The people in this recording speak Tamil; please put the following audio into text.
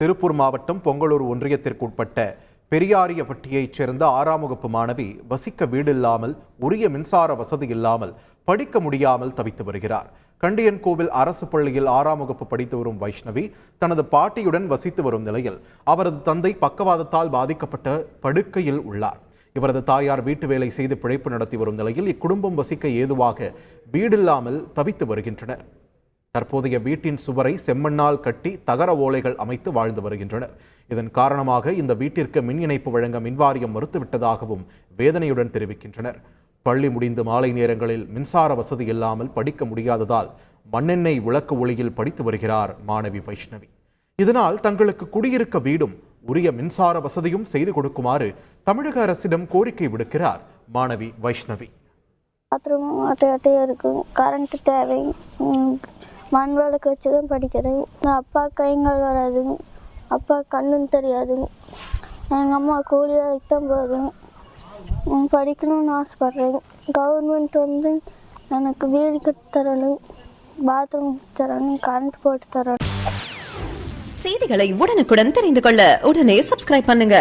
திருப்பூர் மாவட்டம் பொங்கலூர் ஒன்றியத்திற்குட்பட்ட பெரியாரியப்பட்டியைச் சேர்ந்த ஆறாம் வகுப்பு மாணவி வசிக்க வீடில்லாமல் உரிய மின்சார வசதி இல்லாமல் படிக்க முடியாமல் தவித்து வருகிறார். கண்டியன் கோவில் அரசு பள்ளியில் ஆறாம் வகுப்பு படித்து வரும் வைஷ்ணவி தனது பாட்டியுடன் வசித்து வரும் நிலையில் அவரது தந்தை பக்கவாதத்தால் பாதிக்கப்பட்ட படுக்கையில் உள்ளார். இவரது தாயார் வீட்டு வேலை செய்து பிழைப்பு நடத்தி வரும் நிலையில் இக்குடும்பம் வசிக்க ஏதுவாக வீடில்லாமல் தவித்து வருகின்றனர். தற்போதைய வீட்டின் சுவரை செம்மண்ணால் கட்டி தகர ஓலைகள் அமைத்து வாழ்ந்து வருகின்றனர். இதன் காரணமாக இந்த வீட்டிற்கு மின் இணைப்பு வழங்க மின்வாரியம் மறுத்துவிட்டதாகவும் வேதனையுடன் தெரிவிக்கின்றனர். பள்ளி முடிந்து மாலை நேரங்களில் மின்சார வசதி இல்லாமல் படிக்க முடியாததால் மண்ணெண்ணெய் விளக்கு ஒளியில் படித்து வருகிறார் மாணவி வைஷ்ணவி. இதனால் தங்களுக்கு குடியிருக்க வீடும் உரிய மின்சார வசதியும் செய்து கொடுக்குமாறு தமிழக அரசிடம் கோரிக்கை விடுக்கிறார் மாணவி வைஷ்ணவி. பாத்ரூம் அட்டையாக இருக்கும் கரண்ட் தேவை. மண் விளக்கு வச்சு தான் படிக்கிறேன். எங்கள் அப்பா கைங்கால் வராது. அப்பா கண்ணும் தெரியாது. எங்கள் அம்மா கூலி வேலைக்கு தான் போகுது படிக்கணும்னு ஆசைப்பட்றேன். கவர்மெண்ட் வந்து எனக்கு வீடு கட்டி தரணும். பாத்ரூம் தரணும். கரண்ட் போட்டு தரணும். செய்திகளை உடனுக்குடன் தெரிந்து கொள்ள உடனே சப்ஸ்கிரைப் பண்ணுங்க.